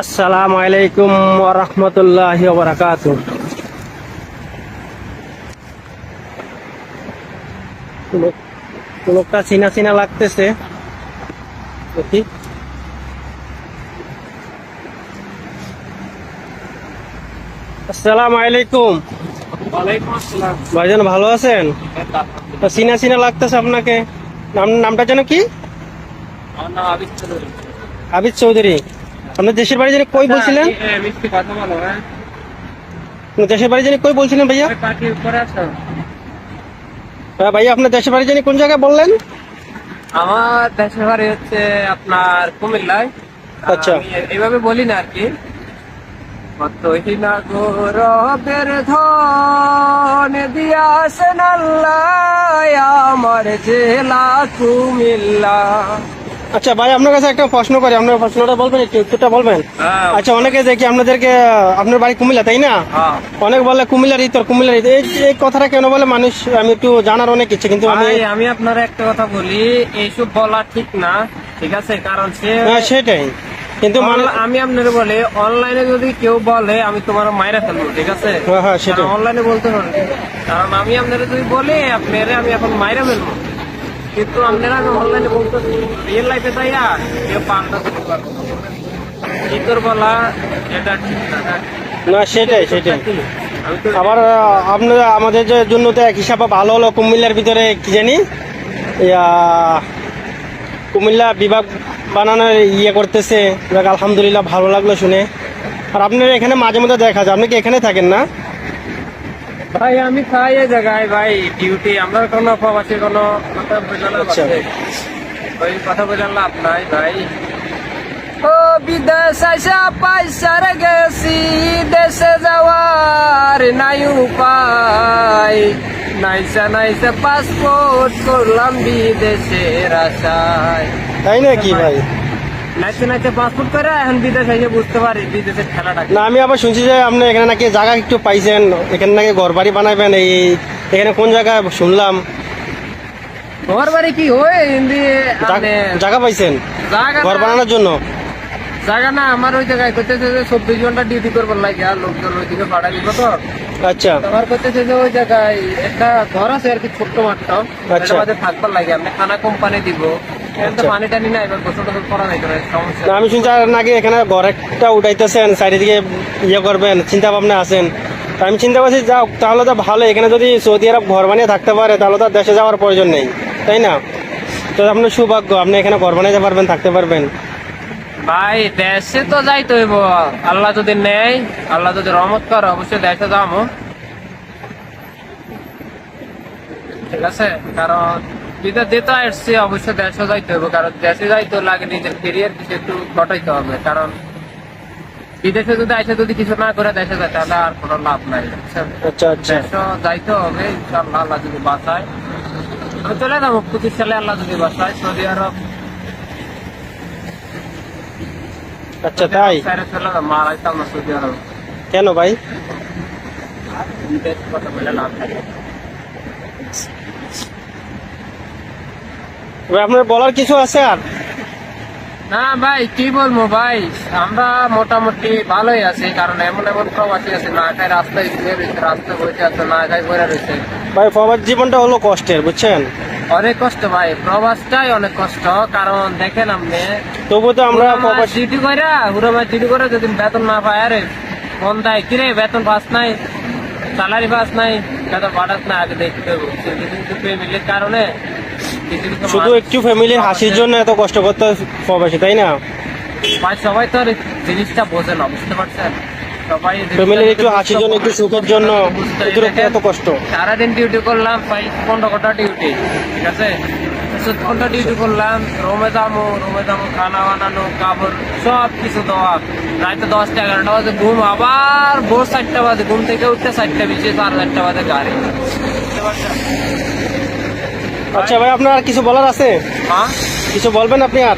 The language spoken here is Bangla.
আসসালামু আলাইকুম রহমতুল্লাহ বারাকাত লোকটা চিনা চিনা লাগতেছে। দেখি। আসসালামু আলাইকুম। ভাইজান ভালো আছেন? চিনা চিনা লাগতেছে আপনাকে। নাম নামটা যেন কি? আবিদ চৌধুরী। আপনার দেশের বাড়ি জানি কই বলছিলেন? দেশের বাড়ি জানি কই বলছিলেন ভাইয়া? হ্যাঁ ভাইয়া আপনার দেশের বাড়ি জানি কোন জায়গায় বললেন? আমার দেশের বাড়ি হচ্ছে আপনার কুমিল্লায়। আচ্ছা। এইভাবে বলি না আর কি। গৌরবের ধন দিয়াছেন আল্লাহ আমার জেলা কুমিল্লা। আচ্ছা ভাই আপনার কাছে একটা প্রশ্ন করি। আপনার প্রশ্নটা বলবেন একটু উত্তরটা বলবেন? হ্যাঁ, আচ্ছা অনেকে দেখি আপনাদেরকে আপনার বাড়ি কুমিল্লা তাই না? হ্যাঁ। অনেক বলে কুমিল্লার ইতর কুমিল্লার ইতর এই কথাটা কেন বলে? মানুষ আমি একটু জানার অনেক ইচ্ছে কিন্তু আমি আমি আপনার একটা কথা বলি এইসব বলা ঠিক না ঠিক আছে? কারণ সে হ্যাঁ সেটাই। কিন্তু মানুষ আমি আপনার বলে অনলাইনে যদি কেউ বলে আমি তোমার মায়েরা ফেলব ঠিক আছে? হ্যাঁ হ্যাঁ অনলাইনে বলতে পারেন কারণ আমি আপনারা যদি বলি আপনারা আমি এখন মায়েরা ফেলব। কিন্তু আপনারা অনলাইনে রিয়েল লাইফে তাই আর কেউ বলা এটা ঠিক না সেটাই সেটাই। আবার আপনারা আমাদের যে জন্য তো এক হিসাবে ভালো হলো কুমিল্লার ভিতরে কি জানি? কুমিল্লা বিভাগ বানানোর ইয়ে করতেছে। যাক আলহামদুলিল্লাহ ভালো লাগল শুনে। আর আপনার এখানে মাঝে মধ্যে দেখা যায়। আপনি কি এখানে থাকেন না? ভাই আমি খাই এই জায়গায় ভাই ডিউটি আমরা কোনো প্রবাসী কোনো কথা আচ্ছা। ওই কথা বোঝার লাভ নাই ভাই। ও বিদেশ আইসা পয়সার গেছি দেশে যাওয়ার নাই উপায়। নাইসা নাইসা পাসপোর্ট করলাম বিদেশের আশায়। তাই না কি ভাই পাসপোর্ট করে এখন বিদেশ এসে বুঝতে পারি বিদেশের খেলাটা না আমি আবার শুনছি যে আপনি এখানে নাকি জায়গা একটু পাইছেন এখানে নাকি ঘর বাড়ি বানাবেন এই এখানে কোন জায়গায় শুনলাম? ঘর বাড়ি কি হয়? হিন্দি জায়গা পাইছেন? ঘর বানানোর জন্য? জায়গা না আমার ওই জায়গায় করতেছে যে চব্বিশ ঘণ্টা ডিউটি করবার লাগে আর লোকজন ওইদিকে ভাড়া দিব তো। আচ্ছা। আমার করতেছে যে ওই জায়গায় একটা ঘর আছে আর কি ছোট্ট মাত্র আচ্ছা। মাঝে থাকবার লাগে আমি খানা কোম্পানি দিব। আচ্ছা। আমি শুনছি নাকি এখানে ঘর একটা উঠাইতেছেন চারিদিকে ইয়ে করবেন চিন্তা ভাবনা আছেন আমি চিন্তা করছি যাও তাহলে তো ভালো এখানে যদি সৌদি আরব ঘর বানিয়ে থাকতে পারে তাহলে তো দেশে যাওয়ার প্রয়োজন নেই। তাই না? তো আপনার সৌভাগ্য আপনি এখানে ঘর বানাইতে পারবেন থাকতে পারবেন। ভাই দেশে তো যাইতে হইব। আল্লাহ যদি নেয় আল্লাহ যদি রহমত করে অবশ্যই দেশে যাব ঠিক আছে? কারণ বিদেশ দিতে আসছে অবশ্যই দেশে যাইতে হবে কারণ দেশে যাইতে লাগে নিজের কেরিয়ার কিছু একটু ঘটাইতে হবে। কারণ বিদেশে যদি আসে যদি কিছু না করে দেশে যায় তাহলে আর কোনো লাভ নাই? আচ্ছা আচ্ছা। দেশে যাইতে হবে ইনশাল্লাহ আল্লাহ যদি বাঁচায়। চলে যাব পঁচিশ সালে আল্লাহ যদি বাসায় সৌদি আরব। আচ্ছা তাই? না সৌদি আরব। কেন ভাই আপনার বলার কিছু আছে আর? না ভাই কি বলব ভাই? আমরা মোটামুটি ভালোই আছি কারণ এমন এমন প্রবাসী আছে না খাই রাস্তায় ঘুরে রয়েছে রাস্তায় বসে আছে না খাই পড়ে রয়েছে ভাই প্রবাস জীবনটা হলো কষ্টের বুঝছেন? অনেক কষ্ট ভাই প্রবাসটাই অনেক কষ্ট কারণ দেখেন আপনি তবু তো আমরা প্রবাস ডিউটি করে পুরো মাস ডিউটি করে যদি বেতন না পায় আরে মন দেয় কিরে বেতন পাস নাই স্যালারি পাস নাই বেতন পাঠাস না আগে দেখতে হবে। কিন্তু কিন্তু ফ্যামিলির কারণে কিছু কিছু শুধু একটু ফ্যামিলির হাসির জন্য এত কষ্ট করতে প্রবাসী তাই না? সবাই তো জিনিসটা বোঝে না বুঝতে পারছেন? ফ্যামিলির একটু হাসির জন্য একটু সুখের জন্য এত কষ্ট। সারাদিন ডিউটি করলাম পনেরো ঘণ্টা ডিউটি ঠিক আছে? চোদ্দ ঘণ্টা ডিউটি করলাম রোমে দামো রোমে দামো খানা বানানো কাপড় সব কিছু দেওয়া। রাতে দশটা এগারোটা বাজে ঘুম আবার ভোর চারটা বাজে ঘুম থেকে উঠতে চারটা বেজে সাড়ে চারটা বাজে গাড়ি। আচ্ছা ভাই আপনার কিছু বলার আছে? হ্যাঁ? কিছু বলবেন আপনি আর?